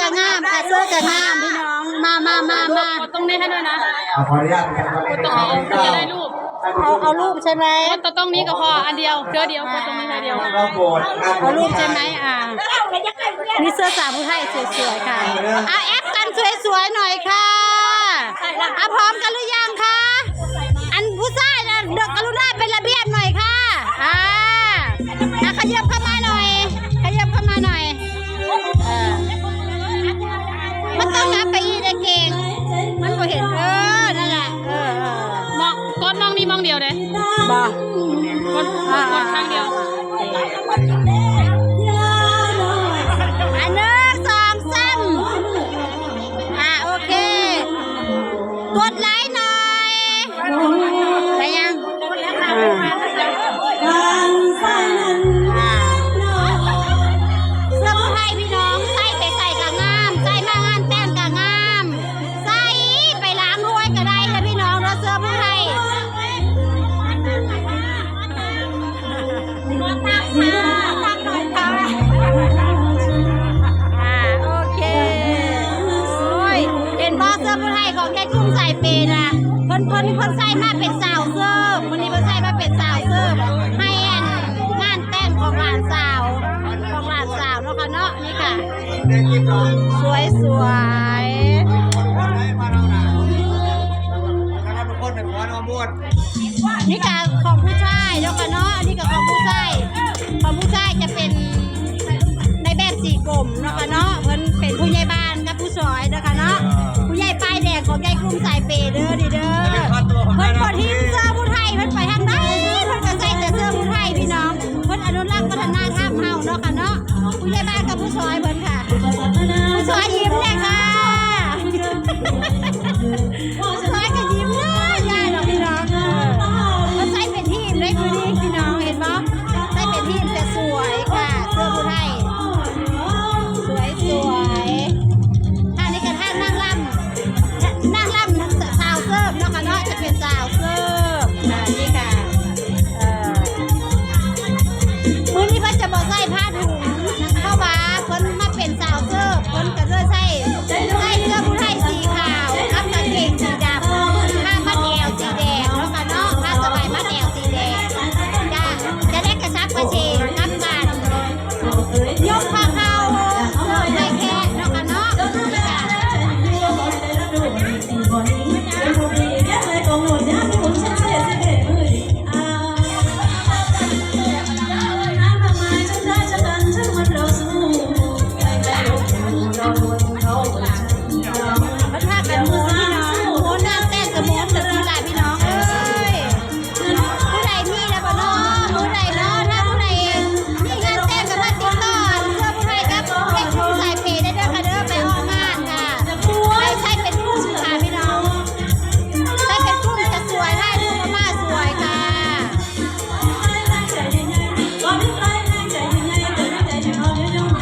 กะงามค่ะสวยกะงามพี่น้องมามามามาตรงนี้ให้ด้วยนะขออนุญาตนะครงนี้จะได้รูปเอาเอารูปใช่ไหมก็ตรงนี้ก็พออันเดียวเสื้อเดียวก็ตรงนี้อันเดียวเอารูปใช่ไหมอ่านี่เสื้อสาวผู้ให้สวยๆค่ะอะแอปกันสวยๆหน่อยค่ะอะพร้อมกันหรือยังคะ กดกดครั้งเดียว เปย์นะเพิ่นเพิ่นเพิ่นใส่มาเป็นสาวเสื้อวันนี้เพิ่นใส่มาเป็นสาวเสื้อให้อันงานแต่งของหลานสาวของหลานสาวเนาะค่ะเนาะนี่ค่ะ สวยสวยนี่ค่ะของผู้ชายเนาะค่ะเนาะนนี้ก็ของผู้ชายของผู้ชายจะเป็นในแบบสีกลมเนาะค่ะเนาะเพิ่นเป็นผู้ใหญ่บ้านกับผู้ซอยเนาะค่ะเนาะ ของยายกรุ้งสายเปย์เด้อดิเด้อเพิ่นบ่ทิม มือนี้เพิ่นจะบอกใส่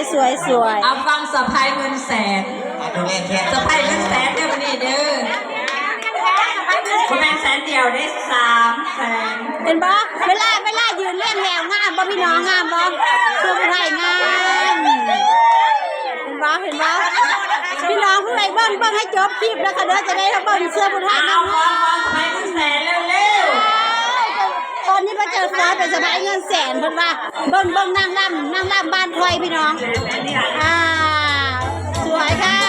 วยสวยสวยเอาฟังสะพายเงินแสนดูแลแค่สะพายเงินแสนเด้อวันนี้เด้อคุณแม่แสนเดียวได้สามแสนเห็นบ่เวลาเวลายืนเลี้ยงแหวงามบ่พี่น้องงามบ่เสื้อผู้ไทยงามเห็นบ่เห็นบ่พี่น้องผู้ใดเบิ่งเบิ่งให้จบคลิปแล้วค่ะเด้อจะได้เบิ่งเสื้อผู้ไทยเอางาม ฟังฟังสะพายเงินแสนเร็ว ต อฟ้อฟ้าเป็นสะพายเงินแสนเพิ่นว่าเบิ่งเบิ่งนั่งล่ำนั่งล่ำบ้านคอยพี่น้อง อ่า สวยค่ะ